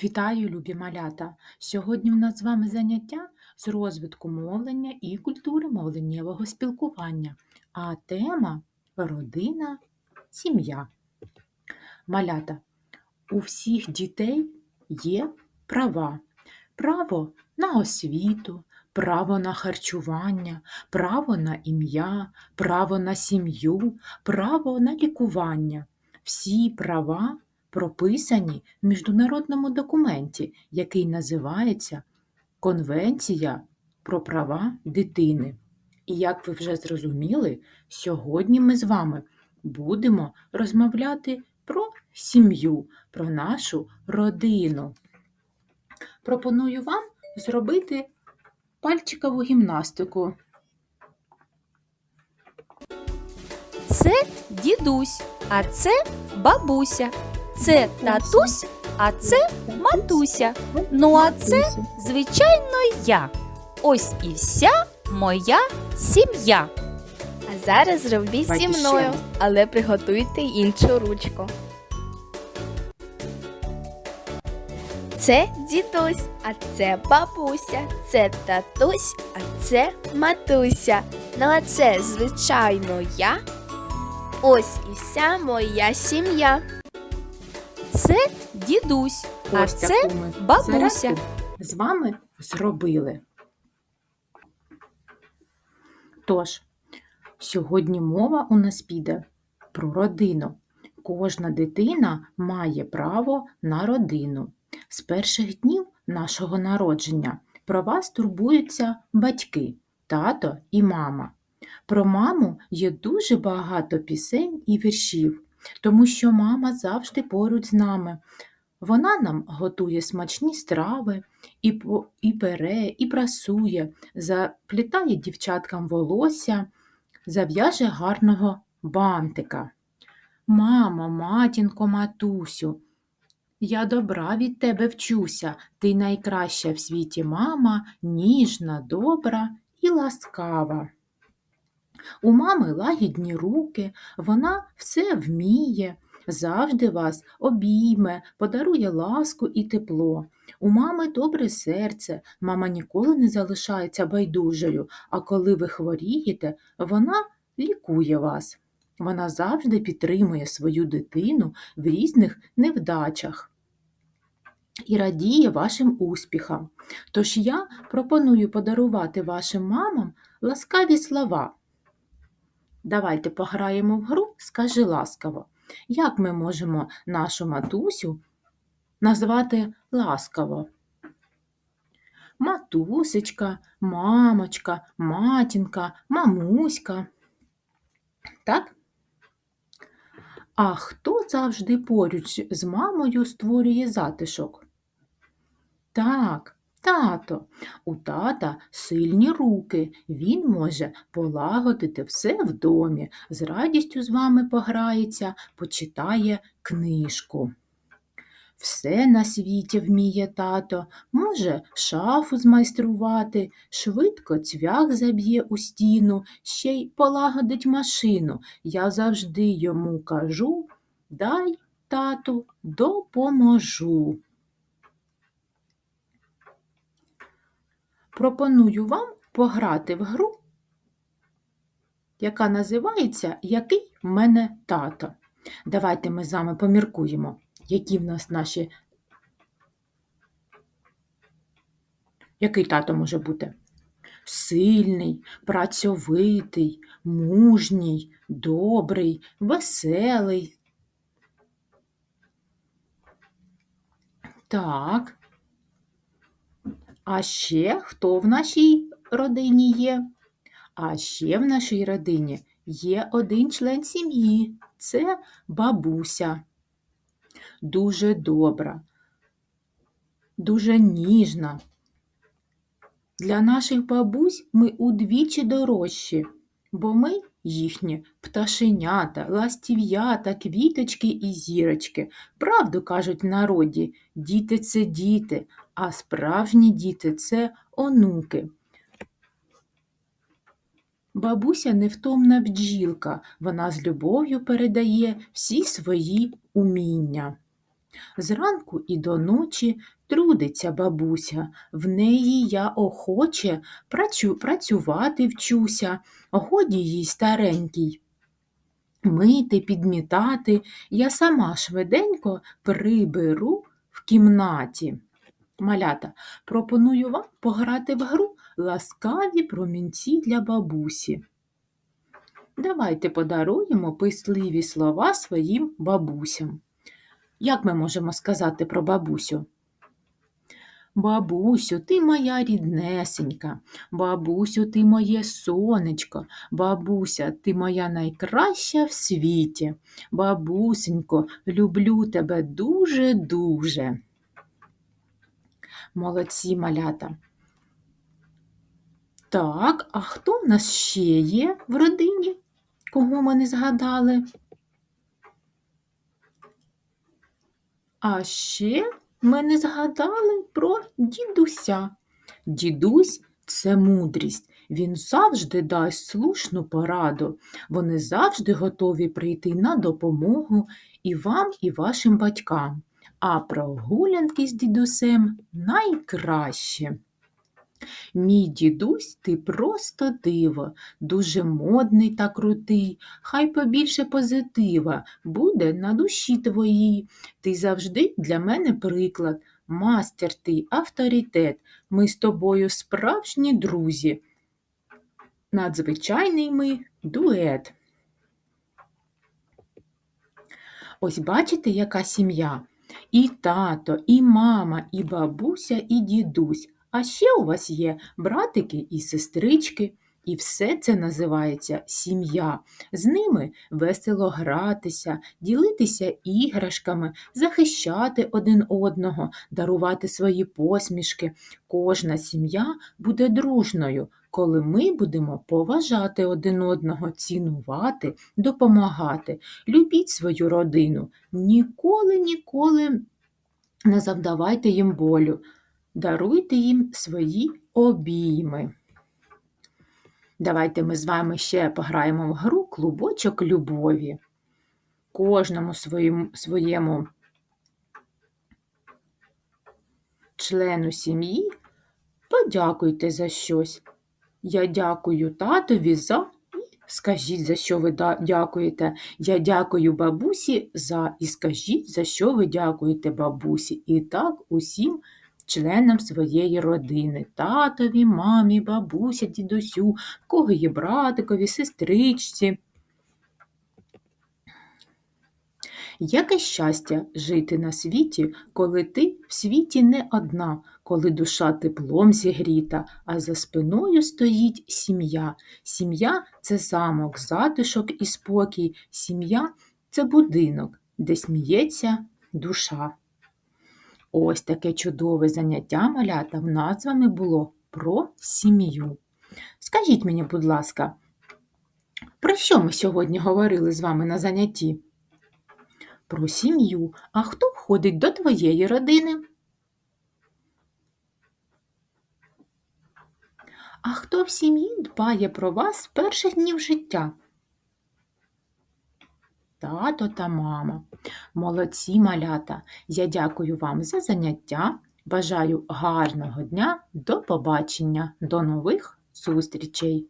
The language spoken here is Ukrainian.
Вітаю, любі малята! Сьогодні в нас з вами заняття з розвитку мовлення і культури мовленнєвого спілкування, а тема родина, сім'я. Малята, у всіх дітей є права. Право на освіту, право на харчування, право на ім'я, право на сім'ю, право на лікування. Всі права прописані в міжнародному документі, який називається Конвенція про права дитини. І як ви вже зрозуміли, сьогодні ми з вами будемо розмовляти про сім'ю, про нашу родину. Пропоную вам зробити пальчикову гімнастику. Це дідусь, а це бабуся. Це татусь, а це матуся. Ну а це, звичайно, я. Ось і вся моя сім'я. А зараз зробіть зі мною, але приготуйте іншу ручку. Це дідусь, а це бабуся, це татусь, а це матуся. Ну а це, звичайно, я. Ось і вся моя сім'я. Це дідусь, а це бабуся. зарядку з вами зробили. Тож, сьогодні мова у нас піде про родину. Кожна дитина має право на родину. З перших днів нашого народження про вас турбуються батьки, тато і мама. Про маму є дуже багато пісень і віршів, тому що мама завжди поруч з нами. Вона нам готує смачні страви, і, і пере, і прасує, заплітає дівчаткам волосся, зав'яже гарного бантика. Мамо, матінко, матусю, я добра від тебе вчуся, ти найкраща в світі мама, ніжна, добра і ласкава. У мами лагідні руки, вона все вміє, завжди вас обійме, подарує ласку і тепло. У мами добре серце, мама ніколи не залишається байдужою, а коли ви хворієте, вона лікує вас. Вона завжди підтримує свою дитину в різних невдачах і радіє вашим успіхам. Тож я пропоную подарувати вашим мамам ласкаві слова. Давайте пограємо в гру Скажи ласкаво. Як ми можемо нашу матусю назвати ласкаво? Матусечка, мамочка, матінка, мамуська. Так? А хто завжди поруч з мамою створює затишок? Так, тато. У тата сильні руки. Він може полагодити все в домі, з радістю з вами пограється, почитає книжку. Все на світі вміє тато, може шафу змайструвати, швидко цвях заб'є у стіну, ще й полагодить машину. Я завжди йому кажу, дай, тату, допоможу. Пропоную вам пограти в гру, яка називається Який в мене тато. Давайте ми з вами поміркуємо, які в нас наші. Який тато може бути? Сильний, працьовитий, мужній, добрий, веселий. Так. А ще хто в нашій родині є? А ще в нашій родині є один член сім'ї це бабуся. Дуже добра, дуже ніжна. Для наших бабусь ми удвічі дорожчі, бо ми їхні пташенята, ластів'ята, квіточки і зірочки. Правду кажуть народі, діти це діти, а справжні діти це онуки. Бабуся невтомна бджілка, вона з любов'ю передає всі свої уміння. Зранку і до ночі трудиться бабуся, в неї я охоче працю, працювати вчуся, годі їй старенькій. Мити, підмітати я сама швиденько приберу в кімнаті. Малята, пропоную вам пограти в гру ласкаві промінці для бабусі. Давайте подаруємо писливі слова своїм бабусям. Як ми можемо сказати про бабусю? Бабусю, ти моя ріднесенька, бабусю, ти моє сонечко, бабуся, ти моя найкраща в світі. Бабусенько, люблю тебе дуже-дуже. Молодці малята. Так, а хто в нас ще є в родині? Кого ми не згадали? А ще ми не згадали про дідуся. Дідусь це мудрість. Він завжди дасть слушну пораду. Вони завжди готові прийти на допомогу і вам, і вашим батькам. А прогулянки з дідусем найкраще. Мій дідусь, ти просто диво, дуже модний та крутий, хай побільше позитива буде на душі твоїй. Ти завжди для мене приклад, мастер ти, авторитет. Ми з тобою справжні друзі. Надзвичайний ми дует. Ось бачите, яка сім'я? І тато, і мама, і бабуся, і дідусь. А ще у вас є братики і сестрички, і все це називається сім'я. З ними весело гратися, ділитися іграшками, захищати один одного, дарувати свої посмішки. Кожна сім'я буде дружною, коли ми будемо поважати один одного, цінувати, допомагати. Любіть свою родину. Ніколи, ніколи не завдавайте їм болю. Даруйте їм свої обійми. Давайте ми з вами ще пограємо в гру клубочок любові. Кожному своєму, своєму члену сім'ї подякуйте за щось. Я дякую татові за. Скажіть, за що ви дякуєте. Я дякую бабусі за і скажіть, за що ви дякуєте бабусі. І так усім членам своєї родини, татові, мамі, бабусі, дідусю, в кого є братикові, сестричці. Яке щастя жити на світі, коли ти в світі не одна, коли душа теплом зігріта, а за спиною стоїть сім'я. Сім'я це замок, затишок і спокій. Сім'я це будинок, де сміється душа. Ось таке чудове заняття малята в нас з вами було про сім'ю. Скажіть мені, будь ласка, про що ми сьогодні говорили з вами на занятті? Про сім'ю. А хто входить до твоєї родини? А хто в сім'ї дбає про вас з перших днів життя? Тато та мама. Молодці малята. Я дякую вам за заняття. Бажаю гарного дня. До побачення, до нових зустрічей!